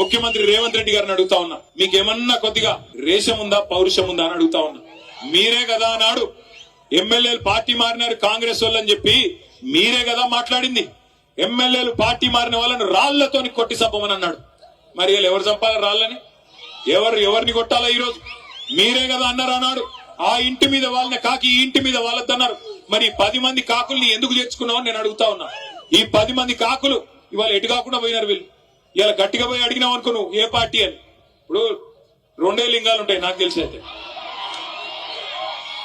ముఖ్యమంత్రి రేవంత్ రెడ్డి గారిని అడుగుతా ఉన్నా. మీకేమన్నా కొద్దిగా రేషం ఉందా పౌరుషం ఉందా అని అడుగుతా ఉన్నా. మీరే కదా అన్నాడు. ఎమ్మెల్యేలు పార్టీ మారినారు కాంగ్రెస్ వాళ్ళని చెప్పి మీరే కదా మాట్లాడింది. ఎమ్మెల్యేలు పార్టీ మారిన వాళ్ళని రాళ్ళతోని కొట్టి చంపమని అన్నాడు. మరి వీళ్ళు ఎవరు చంపాలి రాళ్ళని? ఎవరు ఎవరిని కొట్టాలా ఈరోజు? మీరే కదా అన్నారు అన్నాడు. ఆ ఇంటి మీద వాళ్ళని కాకి ఈ ఇంటి మీద వాళ్ళద్దన్నారు మరి పది మంది కాకుల్ని ఎందుకు తెచ్చుకున్నావు నేను అడుగుతా ఉన్నా. ఈ పది మంది కాకులు ఇవాళ ఎటు కాకుండా పోయినారు వీళ్ళు? ఇలా గట్టిగా పోయి అడిగినావు అనుకో నువ్వు ఏ పార్టీ అని. ఇప్పుడు రెండే లింగాలు ఉంటాయి నాకు తెలిసి అయితే.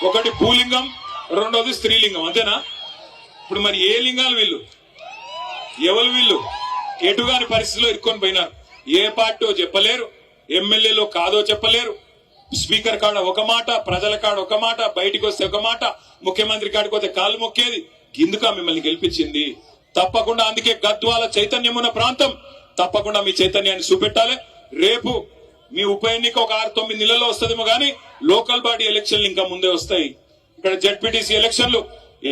ఒకటి భూలింగం రెండోది స్త్రీలింగం అంతేనా? ఇప్పుడు మరి ఏ లింగాలు వీళ్ళు? ఎవరు వీళ్ళు? ఎటుగాని పరిస్థితిలో ఇరుక్కొని పోయినారు. ఏ పార్టీ చెప్పలేరు ఎమ్మెల్యేలో కాదో చెప్పలేరు. స్పీకర్ కాడ ఒక మాట ప్రజల కాడ ఒక మాట బయటికి వస్తే ఒక మాట ముఖ్యమంత్రి కాడికి పోతే కాళ్ళు మొక్కేది. ఇందుక మిమ్మల్ని గెలిపించింది. తప్పకుండా అందుకే గద్వాల చైతన్యమున్న ప్రాంతం. తప్పకుండా మీ చైతన్యాన్ని చూపెట్టాలి. రేపు మీ ఉప ఎన్నిక ఒక ఆరు తొమ్మిది నెలల్లో వస్తుందేమో కానీ లోకల్ బాడీ ఎలక్షన్లు ఇంకా ముందే వస్తాయి. ఇక్కడ జడ్పీటీసీ ఎలక్షన్లు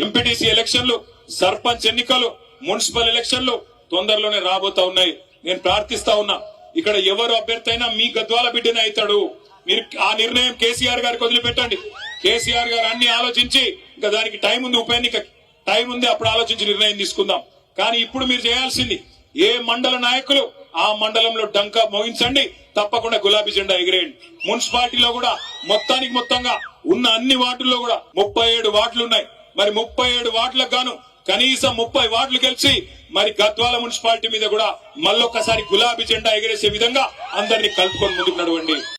ఎంపీటీసీ ఎలక్షన్లు సర్పంచ్ ఎన్నికలు మున్సిపల్ ఎలక్షన్లు తొందరలోనే రాబోతా ఉన్నాయి. నేను ప్రార్థిస్తా ఉన్నా ఇక్కడ ఎవరు అభ్యర్థి అయినా మీ గద్వాల బిడ్డనే అవుతాడు. మీరు ఆ నిర్ణయం కేసీఆర్ గారికి వదిలిపెట్టండి. కేసీఆర్ గారు అన్ని ఆలోచించి ఇంకా దానికి టైం ఉంది ఉప ఎన్నిక టైం ఉంది అప్పుడు ఆలోచించి నిర్ణయం తీసుకుందాం. కానీ ఇప్పుడు మీరు చేయాల్సింది ఏ మండల నాయకులు ఆ మండలంలో డంకా మోగించండి తప్పకుండా గులాబీ జెండా ఎగిరేయండి. మున్సిపాలిటీలో కూడా మొత్తానికి మొత్తంగా ఉన్న అన్ని వార్డుల్లో కూడా ముప్పై ఏడు వార్డులు ఉన్నాయి. మరి ముప్పై ఏడు వార్డులకు గాను కనీసం ముప్పై వార్డులు గెలిచి మరి గద్వాల మున్సిపాలిటీ మీద కూడా మళ్ళొక్కసారి గులాబీ జెండా ఎగిరేసే విధంగా అందరినీ కలుపుకొని ముందుకు నడవండి.